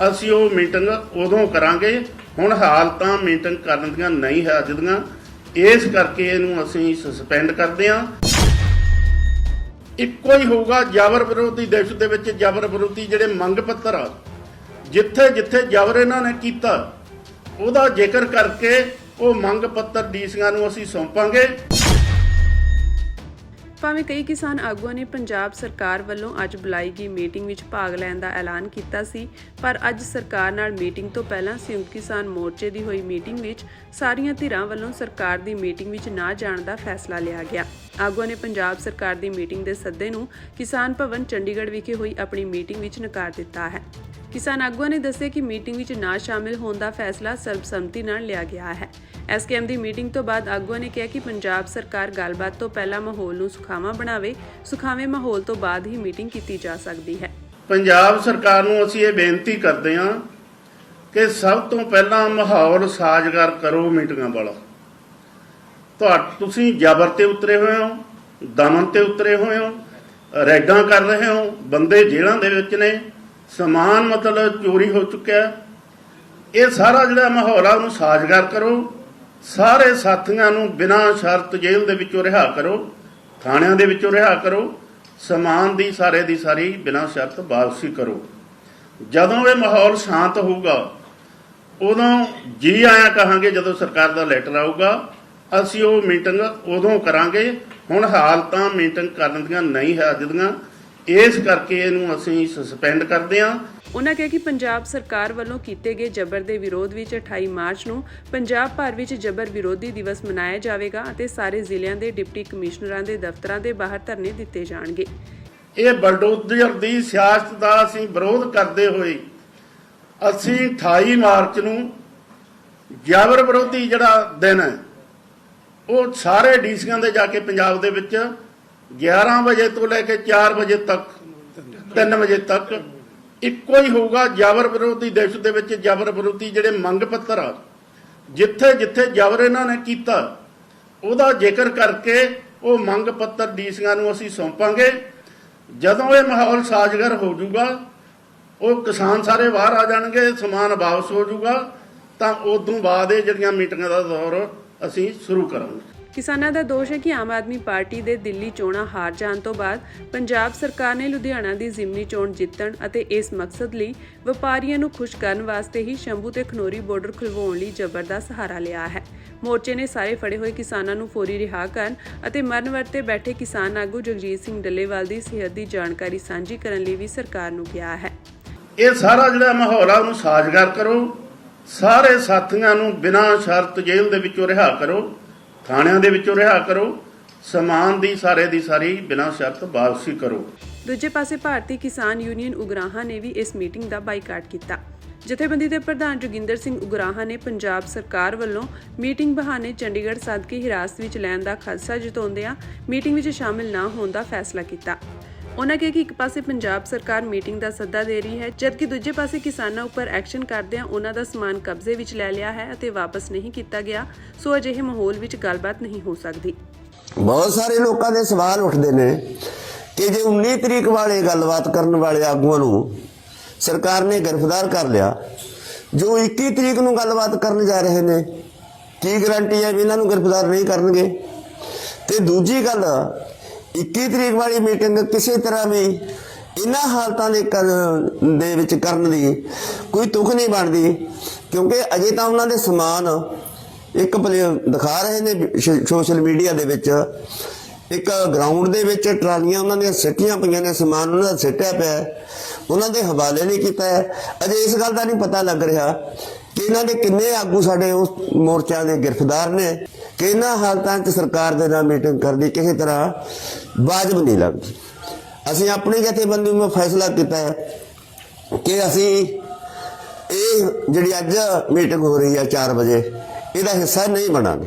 ਅਸੀਂ ਉਹ ਮੀਟਿੰਗ ਉਦੋਂ ਕਰਾਂਗੇ। ਹੁਣ ਹਾਲਤਾਂ ਮੀਟਿੰਗ ਕਰਨ ਦੀਆਂ ਨਹੀਂ ਹੈ ਅੱਜ ਦੀਆਂ। ਇਸ ਕਰਕੇ ਇਹਨੂੰ ਅਸੀਂ ਸਸਪੈਂਡ ਕਰਦੇ ਹਾਂ। ਇੱਕੋ ਹੀ ਹੋਊਗਾ ਜਬਰ ਵਿਰੋਧੀ ਦੇਸ਼ ਦੇ ਵਿੱਚ ਜਬਰ ਵਿਰੋਧੀ ਜਿਹੜੇ ਮੰਗ ਪੱਤਰ ਆ, ਜਿੱਥੇ ਜਿੱਥੇ ਜਬਰ ਇਹਨਾਂ ਨੇ ਕੀਤਾ, ਉਹਦਾ ਜ਼ਿਕਰ ਕਰਕੇ ਉਹ ਮੰਗ ਪੱਤਰ ਡੀਸੀਆਂ ਨੂੰ ਅਸੀਂ ਸੌਂਪਾਂਗੇ। ਭਾਵੇਂ ਕਈ ਕਿਸਾਨ ਆਗੂਆਂ ਨੇ ਪੰਜਾਬ ਸਰਕਾਰ ਵੱਲੋਂ ਅੱਜ ਬੁਲਾਈ ਗਈ ਮੀਟਿੰਗ ਵਿੱਚ ਭਾਗ ਲੈਣ ਦਾ ਐਲਾਨ ਕੀਤਾ ਸੀ, ਪਰ ਅੱਜ ਸਰਕਾਰ ਨਾਲ ਮੀਟਿੰਗ ਤੋਂ ਪਹਿਲਾਂ ਸੰਯੁਕਤ ਕਿਸਾਨ ਮੋਰਚੇ ਦੀ ਹੋਈ ਮੀਟਿੰਗ ਵਿੱਚ ਸਾਰੀਆਂ ਧਿਰਾਂ ਵੱਲੋਂ ਸਰਕਾਰ ਦੀ ਮੀਟਿੰਗ ਵਿੱਚ ਨਾ ਜਾਣ ਦਾ ਫੈਸਲਾ ਲਿਆ ਗਿਆ। ਆਗੂਆਂ ਨੇ ਪੰਜਾਬ ਸਰਕਾਰ ਦੀ ਮੀਟਿੰਗ ਦੇ ਸੱਦੇ ਨੂੰ ਕਿਸਾਨ ਭਵਨ ਚੰਡੀਗੜ੍ਹ ਵਿਖੇ ਹੋਈ ਆਪਣੀ ਮੀਟਿੰਗ ਵਿੱਚ ਨਕਾਰ ਦਿੱਤਾ ਹੈ। ਕਿਸਾਨ ਆਗੂਆਂ ਨੇ ਦੱਸਿਆ ਕਿ ਮੀਟਿੰਗ ਵਿੱਚ ਨਾ ਸ਼ਾਮਿਲ ਹੋਣ ਦਾ ਫੈਸਲਾ ਸਰਬਸੰਮਤੀ ਨਾਲ ਲਿਆ ਗਿਆ ਹੈ। ਐਸਕੇਐਮ ਦੀ ਮੀਟਿੰਗ ਤੋਂ ਬਾਅਦ ਆਗੂਆਂ ਨੇ ਕਿਹਾ ਕਿ ਪੰਜਾਬ ਸਰਕਾਰ ਗੱਲਬਾਤ ਤੋਂ ਪਹਿਲਾਂ ਮਾਹੌਲ ਨੂੰ ਸੁਖਾਵਾਂ ਬਣਾਵੇ, ਸੁਖਾਵੇਂ ਮਾਹੌਲ ਤੋਂ ਬਾਅਦ ਹੀ ਮੀਟਿੰਗ ਕੀਤੀ ਜਾ ਸਕਦੀ ਹੈ। ਪੰਜਾਬ ਸਰਕਾਰ ਨੂੰ ਅਸੀਂ ਇਹ ਬੇਨਤੀ ਕਰਦੇ ਹਾਂ ਕਿ ਸਭ ਤੋਂ ਪਹਿਲਾਂ ਮਾਹੌਲ ਸਾਜ਼ਗਾਰ ਕਰੋ ਮੀਟਿੰਗਾਂ ਵਾਲਾ। ਤੁਹਾ, ਤੁਸੀਂ ਜ਼ਬਰ ਤੇ ਉਤਰੇ ਹੋਏ ਹੋ, ਦਮਨ ਤੇ ਉਤਰੇ ਹੋਏ ਹੋ ਰੈਡਾਂ ਕਰ ਰਹੇ ਹੋ, ਬੰਦੇ ਜੇਲ੍ਹਾਂ ਦੇ ਵਿੱਚ ਨੇ ਸਮਾਨ ਮਤਲਬ ਚੋਰੀ ਹੋ ਚੁੱਕਿਆ ਇਹ ਸਾਰਾ ਜਿਹੜਾ ਮਾਹੌਲ ਆ, ਉਹਨੂੰ ਸਾਜ਼ਗਾਰ ਕਰੋ। ਸਾਰੇ ਸਾਥੀਆਂ ਨੂੰ ਬਿਨਾਂ ਸ਼ਰਤ ਜੇਲ੍ਹ ਦੇ ਵਿੱਚੋਂ ਰਿਹਾ ਕਰੋ, ਥਾਣਿਆਂ ਦੇ ਵਿੱਚੋਂ ਰਿਹਾ ਕਰੋ, ਸਮਾਨ ਦੀ, ਸਾਰੇ ਦੀ ਸਾਰੀ ਬਿਨਾਂ ਸ਼ਰਤ ਵਾਪਸੀ ਕਰੋ। ਜਦੋਂ ਇਹ ਮਾਹੌਲ ਸ਼ਾਂਤ ਹੋਊਗਾ, ਉਦੋਂ ਜੀ ਆਇਆ ਕਹਾਂਗੇ, ਜਦੋਂ ਸਰਕਾਰ ਦਾ ਲੈਟਰ ਆਊਗਾ, ਅਸੀਂ ਉਹ ਮੀਟਿੰਗ ਉਦੋਂ ਕਰਾਂਗੇ। ਹੁਣ ਹਾਲਤਾਂ ਮੀਟਿੰਗ ਕਰਨ ਦੀਆਂ ਨਹੀਂ ਹੈ ਅੱਜ ਦੀਆਂ। ਇਸ ਕਰਕੇ ਇਹਨੂੰ ਅਸੀਂ ਸਸਪੈਂਡ ਕਰਦੇ ਹਾਂ। ਉਨ੍ਹਾਂ ਕਿਹਾ ਕਿ ਪੰਜਾਬ ਸਰਕਾਰ ਵੱਲੋਂ ਕੀਤੇ ਗਏ ਜਬਰ ਦੇ ਵਿਰੋਧ ਵਿੱਚ 28 ਮਾਰਚ ਨੂੰ ਪੰਜਾਬ ਭਰ ਵਿੱਚ ਜਬਰ ਵਿਰੋਧੀ ਦਿਵਸ ਮਨਾਇਆ ਜਾਵੇਗਾ ਅਤੇ ਸਾਰੇ ਜ਼ਿਲ੍ਹਿਆਂ ਦੇ ਡਿਪਟੀ ਕਮਿਸ਼ਨਰਾਂ ਦੇ ਦਫ਼ਤਰਾਂ ਦੇ ਬਾਹਰ ਧਰਨੇ ਦਿੱਤੇ ਜਾਣਗੇ। ਇਹ ਬਲਡੋਜ਼ਰ ਦੀ ਸਿਆਸਤ ਦਾ ਅਸੀਂ ਵਿਰੋਧ ਕਰਦੇ ਹੋਏ ਅਸੀਂ 28 ਮਾਰਚ ਨੂੰ ਜਬਰ ਵਿਰੋਧੀ ਜਿਹੜਾ ਦਿਨ ਹੈ ਉਹ ਸਾਰੇ ਡੀਸੀਆਂ ਦੇ ਜਾ ਕੇ ਪੰਜਾਬ ਦੇ ਵਿੱਚ 11 ਵਜੇ ਤੋਂ ਲੈ ਕੇ 4 ਵਜੇ ਤੱਕ 3 ਵਜੇ ਤੱਕ ਇੱਕੋ ਹੀ ਹੋਊਗਾ ਜਬਰ ਵਿਰੋਧੀ ਦੇਸ਼ ਦੇ ਵਿੱਚ ਜਬਰ ਵਿਰੋਧੀ ਜਿਹੜੇ ਮੰਗ ਪੱਤਰ ਆ। ਜਿੱਥੇ ਜਿੱਥੇ ਜਬਰ ਇਹਨਾਂ ਨੇ ਕੀਤਾ, ਉਹਦਾ ਜ਼ਿਕਰ ਕਰਕੇ ਉਹ ਮੰਗ ਪੱਤਰ ਡੀਸੀਆਂ ਨੂੰ ਅਸੀਂ ਸੌਂਪਾਂਗੇ। ਜਦੋਂ ਇਹ ਮਾਹੌਲ ਸਾਜ਼ਗਰ ਹੋ ਜਾਊਗਾ, ਉਹ ਕਿਸਾਨ ਸਾਰੇ ਬਾਹਰ ਆ ਜਾਣਗੇ, ਸਮਾਨ ਵਾਪਸ ਹੋ ਜਾਊਗਾ, ਤਾਂ ਉਦੋਂ ਬਾਅਦ ਇਹ ਜਿਹੜੀਆਂ ਮੀਟਿੰਗਾਂ ਦਾ ਦੌਰ ਅਸੀਂ ਸ਼ੁਰੂ ਕਰਾਂਗੇ। ਕਿਸਾਨਾਂ ਦਾ ਦੋਸ਼ ਹੈ ਕਿ ਆਮ ਆਦਮੀ ਪਾਰਟੀ ਦੇ ਦਿੱਲੀ ਚੋਣਾਂ ਹਾਰ ਜਾਣ ਤੋਂ ਬਾਅਦ ਪੰਜਾਬ ਸਰਕਾਰ ਨੇ ਲੁਧਿਆਣਾ ਦੀ ਜ਼ਿਮਨੀ ਚੋਣ ਜਿੱਤਣ ਅਤੇ ਇਸ ਮਕਸਦ ਲਈ ਵਪਾਰੀਆਂ ਨੂੰ ਖੁਸ਼ ਕਰਨ ਵਾਸਤੇ ਹੀ ਸ਼ੰਭੂ ਤੇ ਖਨੋਰੀ ਬਾਰਡਰ ਖੁਲਵਾਉਣ ਲਈ ਜ਼ਬਰ ਦਾ ਸਹਾਰਾ ਲਿਆ ਹੈ। ਮੋਰਚੇ ਨੇ ਸਾਰੇ ਫੜੇ ਹੋਏ ਕਿਸਾਨਾਂ ਨੂੰ ਫੌਰੀ ਰਿਹਾ ਕਰਨ ਅਤੇ ਮਰਨ ਵਰਤੇ ਬੈਠੇ ਕਿਸਾਨ ਆਗੂ ਜਗਜੀਤ ਸਿੰਘ ਡੱਲੇਵਾਲ ਦੀ ਸਿਹਤ ਦੀ ਜਾਣਕਾਰੀ ਸਾਂਝੀ ਕਰਨ ਲਈ ਵੀ ਸਰਕਾਰ ਨੂੰ ਕਿਹਾ ਹੈ। ਇਹ ਸਾਰਾ ਜਿਹੜਾ ਮਾਹੌਲ ਆ, ਉਹਨੂੰ ਸਾਜ਼ਗਾਰ ਕਰੋ। ਸਾਰੇ ਸਾਥੀਆਂ ਨੂੰ ਬਿਨਾਂ ਸ਼ਰਤ ਜੇਲ੍ਹ ਦੇ ਵਿੱਚੋਂ ਰਿਹਾ ਕਰੋ। ਥਾਣਿਆਂ ਦੇ ਵਿੱਚੋਂ ਰਿਹਾ ਕਰੋ, ਸਮਾਨ ਦੀ ਸਾਰੇ ਦੀ ਸਾਰੀ ਬਿਨਾਂ ਸ਼ਰਤ ਵਾਪਸੀ ਕਰੋ। ਦੂਜੇ ਪਾਸੇ ਭਾਰਤੀ ਕਿਸਾਨ ਯੂਨੀਅਨ ਉਗਰਾਹਾਂ ਨੇ ਵੀ ਇਸ ਮੀਟਿੰਗ ਦਾ ਬਾਈਕਾਟ ਕੀਤਾ। ਜਥੇਬੰਦੀ ਦੇ ਪ੍ਰਧਾਨ ਜੋਗਿੰਦਰ ਸਿੰਘ ਉਗਰਾਹਾਂ ਨੇ ਪੰਜਾਬ ਸਰਕਾਰ ਵੱਲੋਂ ਮੀਟਿੰਗ ਬਹਾਨੇ ਚੰਡੀਗੜ੍ਹ ਸੱਦ ਹਿਰਾਸਤ ਵਿੱਚ ਲੈਣ ਦਾ ਖਦਸ਼ਾ ਜਤਾਉਂਦਿਆਂ ਮੀਟਿੰਗ ਵਿੱਚ ਸ਼ਾਮਿਲ ਨਾ ਹੋਣ ਦਾ ਫੈਸਲਾ ਕੀਤਾ। ਉਹਨਾਂ ਕਿਹਾ ਕਿ ਇੱਕ ਪਾਸੇ ਪੰਜਾਬ ਸਰਕਾਰ ਮੀਟਿੰਗ ਦਾ ਸੱਦਾ ਦੇ ਰਹੀ ਹੈ, ਜਦਕਿ ਦੂਜੇ ਪਾਸੇ ਕਿਸਾਨਾਂ ਉੱਪਰ ਐਕਸ਼ਨ ਕਰਦਿਆਂ ਉਹਨਾਂ ਦਾ ਸਮਾਨ ਕਬਜ਼ੇ ਵਿੱਚ ਲੈ ਲਿਆ ਹੈ ਅਤੇ ਵਾਪਸ ਨਹੀਂ ਕੀਤਾ ਗਿਆ, ਸੋ ਅਜਿਹੇ ਮਾਹੌਲ ਵਿੱਚ ਗੱਲਬਾਤ ਨਹੀਂ ਹੋ ਸਕਦੀ। ਬਹੁਤ ਸਾਰੇ ਲੋਕਾਂ ਦੇ ਸਵਾਲ ਉੱਠਦੇ ਨੇ ਕਿ ਜੇ 19 ਤਰੀਕ ਵਾਲੇ ਗੱਲਬਾਤ ਕਰਨ ਵਾਲੇ ਆਗੂਆਂ ਨੂੰ ਸਰਕਾਰ ਨੇ ਗ੍ਰਿਫਤਾਰ ਕਰ ਲਿਆ, ਜੋ 21 ਤਰੀਕ ਨੂੰ ਗੱਲਬਾਤ ਕਰਨ ਜਾ ਰਹੇ ਨੇ, ਕੀ ਗਾਰੰਟੀ ਹੈ ਵੀ ਇਹਨਾਂ ਨੂੰ ਗ੍ਰਿਫਤਾਰ ਨਹੀਂ ਕਰਨਗੇ? ਤੇ ਦੂਜੀ ਗੱਲ 21 ਤਰੀਕ ਵਾਲੀ ਮੀਟਿੰਗ ਕਿਸੇ ਤਰ੍ਹਾਂ ਵੀ ਇਹਨਾਂ ਹਾਲਤਾਂ ਦੇ ਦੇ ਵਿੱਚ ਕਰਨ ਦੀ ਕੋਈ ਤੁਖ ਨਹੀਂ ਬਣਦੀ, ਕਿਉਂਕਿ ਅਜੇ ਤਾਂ ਉਹਨਾਂ ਦੇ ਸਮਾਨ ਇੱਕ ਪਲੇ- ਦਿਖਾ ਰਹੇ ਨੇ ਸੋਸ਼ਲ ਮੀਡੀਆ ਦੇ ਵਿੱਚ। ਇੱਕ ਗਰਾਊਂਡ ਦੇ ਵਿੱਚ ਟਰਾਲੀਆਂ ਉਹਨਾਂ ਦੀਆਂ ਸਿੱਟੀਆਂ ਪਈਆਂ ਨੇ, ਸਮਾਨ ਉਹਨਾਂ ਦਾ ਸਿੱਟਿਆ ਪਿਆ ਉਹਨਾਂ ਦੇ ਹਵਾਲੇ ਨਹੀਂ ਕੀਤਾ ਹੈ। ਅਜੇ ਇਸ ਗੱਲ ਦਾ ਨਹੀਂ ਪਤਾ ਲੱਗ ਰਿਹਾ ਕਿ ਇਹਨਾਂ ਦੇ ਕਿੰਨੇ ਆਗੂ ਸਾਡੇ ਉਸ ਮੋਰਚਾ ਦੇ ਗ੍ਰਿਫਤਾਰ ਨੇ। ਕਿ ਇਹਨਾਂ ਹਾਲਤਾਂ 'ਚ ਸਰਕਾਰ ਦੇ ਨਾਲ ਮੀਟਿੰਗ ਕਰਦੀ ਕਿਸੇ ਤਰ੍ਹਾਂ ਵਾਜਬ ਨਹੀਂ ਲੱਗਦੀ। ਅਸੀਂ ਆਪਣੀ ਜਥੇਬੰਦੀ ਨੂੰ ਫੈਸਲਾ ਕੀਤਾ ਹੈ ਕਿ ਅਸੀਂ ਇਹ ਜਿਹੜੀ ਅੱਜ ਮੀਟਿੰਗ ਹੋ ਰਹੀ ਹੈ 4 ਵਜੇ, ਇਹਦਾ ਹਿੱਸਾ ਨਹੀਂ ਬਣਾਂਗੇ।